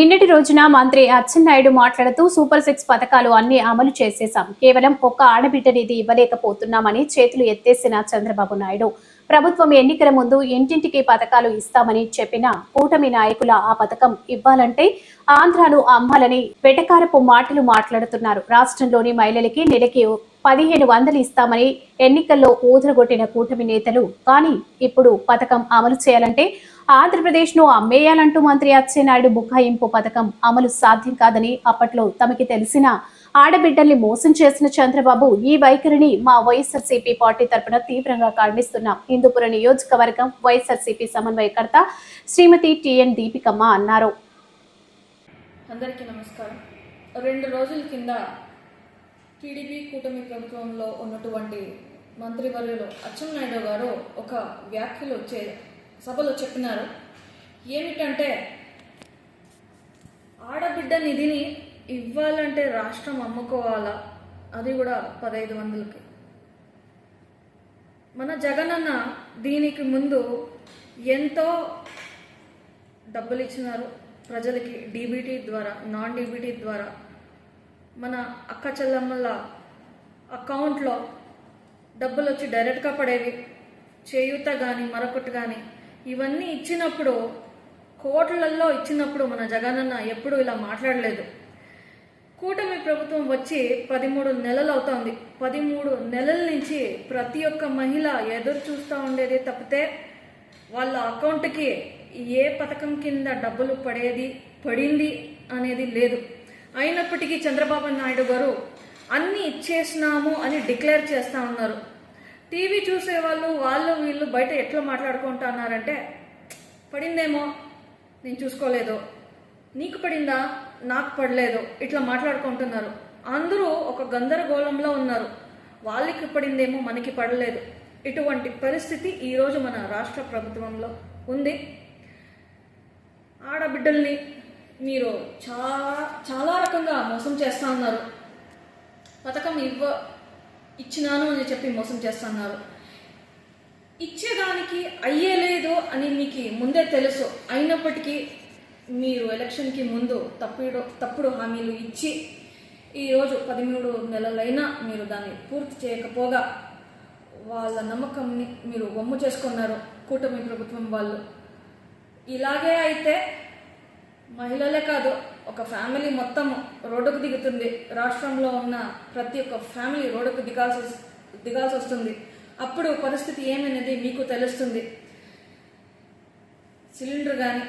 నిన్నటి రోజున మంత్రి అచ్చెన్నాయుడు మాట్లాడుతూ సూపర్ సిక్స్ పథకాలు అన్ని అమలు చేసేశాం. కేవలం ఒక్క ఆడబిడ్డనిది ఇవ్వలేకపోతున్నామని చేతులు ఎత్తేసిన చంద్రబాబు నాయుడు. ప్రభుత్వం ఎన్నికల ముందు ఇంటింటికి పథకాలు ఇస్తామని చెప్పిన కూటమి నాయకుల ఆ పథకం ఇవ్వాలంటే ఆంధ్రాను అమ్మాలని వెటకారపు మాటలు మాట్లాడుతున్నారు. రాష్ట్రంలోని మహిళలకి నెలకి పదిహేను వందలు ఇస్తామని ఎన్నికల్లో ఊదరగొట్టిన కూటమి నేతలు. కానీ ఇప్పుడు పథకం అమలు చేయాలంటే ఆంధ్రప్రదేశ్ను అమ్మేయాలంటూ మంత్రి అచ్చెన్నాయుడు బుకాయింపు పథకం అమలు సాధ్యం కాదని అప్పట్లో తమకి తెలిసిన ఆడబిడ్డల్ని మోసం చేసిన చంద్రబాబు ఈ వైఖరిని మా వైఎస్ఆర్సీపీ పార్టీ తరపున తీవ్రంగా ఖండిస్తున్నాం. ఇందుపుర నియోజకవర్గం వైఎస్ఆర్సీపీ సమన్వయకర్త శ్రీమతి టిఎన్ దీపికమ్మ అన్నారు. అందరికీ నమస్కారం. రెండు రోజుల కింద టీడీపీ కూటమి ప్రభుత్వంలో ఉన్నటువంటి మంత్రివర్యులు అచ్చెన్నాయుడు గారు ఒక వ్యాఖ్యలు చే సభలో చెప్పినారు. ఏమిటంటే ఆడబిడ్డ నిధిని ఇవ్వాలంటే రాష్ట్రం అమ్ముకోవాలా? అది కూడా పదహైదు వందలకి. మన జగనన్న దీనికి ముందు ఎంతో డబ్బులు ఇచ్చినారు ప్రజలకి డీబీటీ ద్వారా నాన్ డీబీటీ ద్వారా మన అక్క చెల్లమ్మల అకౌంట్లో డబ్బులు వచ్చి డైరెక్ట్గా పడేవి. చేయూత కానీ మరొకటి కానీ ఇవన్నీ ఇచ్చినప్పుడు కోట్లల్లో ఇచ్చినప్పుడు మన జగనన్న ఎప్పుడూ ఇలా మాట్లాడలేదు. కూటమి ప్రభుత్వం వచ్చి పదిమూడు నెలలు అవుతోంది. పదిమూడు నెలల నుంచి ప్రతి ఒక్క మహిళ ఎదురు చూస్తూ ఉండేది తప్పితే వాళ్ళ అకౌంట్కి ఏ పథకం కింద డబ్బులు పడేది పడింది అనేది లేదు. అయినప్పటికీ చంద్రబాబు నాయుడు గారు అన్ని ఇచ్చేసినాము అని డిక్లేర్ చేస్తా ఉన్నారు. టీవీ చూసేవాళ్ళు వాళ్ళు వీళ్ళు బయట ఎట్లా మాట్లాడుకుంటున్నారంటే పడిందేమో నేను చూసుకోలేదు. నీకు పడిందా? నాకు పడలేదు. ఇట్లా మాట్లాడుకుంటున్నారు. అందరూ ఒక గందరగోళంలో ఉన్నారు. వాళ్ళకి పడిందేమో మనకి పడలేదు. ఇటువంటి పరిస్థితి ఈరోజు మన రాష్ట్ర ప్రభుత్వంలో ఉంది. ఆడబిడ్డల్ని మీరు చాలా చాలా రకంగా మోసం చేస్తా ఉన్నారు పథకం ఇవ్వ ఇచ్చినాను అని చెప్పి మోసం చేస్తున్నారు ఇచ్చేదానికి అయ్యేలేదు అని మీకు ముందే తెలుసు. అయినప్పటికీ మీరు ఎలక్షన్కి ముందు తప్పుడు తప్పుడు హామీలు ఇచ్చి ఈరోజు పదిమూడు నెలలైనా మీరు దాన్ని పూర్తి చేయకపోగా వాళ్ళ నమ్మకంని మీరు వమ్ము చేసుకున్నారు కూటమి ప్రభుత్వం వాళ్ళు. ఇలాగే అయితే మహిళలే కాదు ఒక ఫ్యామిలీ మొత్తం రోడ్డుకు దిగుతుంది. రాష్ట్రంలో ఉన్న ప్రతి ఒక్క ఫ్యామిలీ రోడ్డుకు దిగాల్సి దిగాల్సి వస్తుంది. అప్పుడు పరిస్థితి ఏమనేది మీకు తెలుస్తుంది? సిలిండర్ కానీ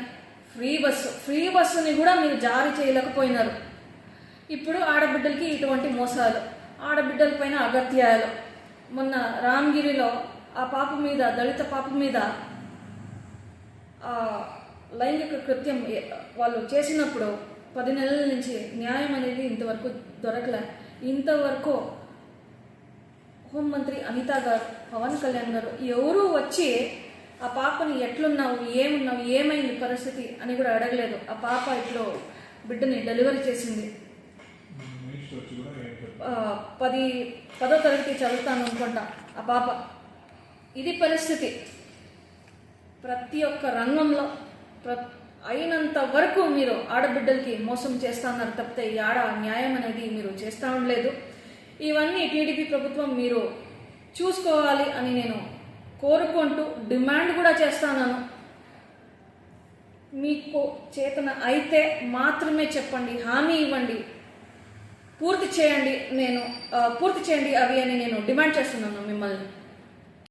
ఫ్రీ బస్సు ఫ్రీ బస్సుని కూడా మీరు జారీ చేయలేకపోయినారు. ఇప్పుడు ఆడబిడ్డలకి ఇటువంటి మోసాలు ఆడబిడ్డల పైన అగత్యాలు. మొన్న రామగిరిలో ఆ పాప మీద దళిత పాప మీద లైంగిక కృత్యం వాళ్ళు చేసినప్పుడు పది నెలల నుంచి న్యాయం అనేది ఇంతవరకు దొరకలే. ఇంతవరకు హోంమంత్రి అనిత గారు పవన్ కళ్యాణ్ గారు ఎవరు వచ్చి ఆ పాపని ఎట్లున్నావు? ఏమున్నావు? ఏమైంది పరిస్థితి? అని కూడా అడగలేదు. ఆ పాప ఇట్లో బిడ్డని డెలివరీ చేసింది. పది పదో తరగతి చదువుతాను అనుకుంటా ఆ పాప. ఇది పరిస్థితి. ప్రతి ఒక్క రంగంలో అయినంత వరకు మీరు ఆడబిడ్డలకి మోసం చేస్తున్నారు తప్పితే ఈ ఆడ న్యాయం అనేది మీరు చేస్తా ఉండలేదు. ఇవన్నీ టీడీపీ ప్రభుత్వం మీరు చూసుకోవాలి అని నేను కోరుకుంటూ డిమాండ్ కూడా చేస్తాను మీకు చేతన అయితే మాత్రమే చెప్పండి హామీ ఇవ్వండి పూర్తి చేయండి నేను పూర్తి చేయండి అవి అని నేను డిమాండ్ చేస్తున్నాను మిమ్మల్ని.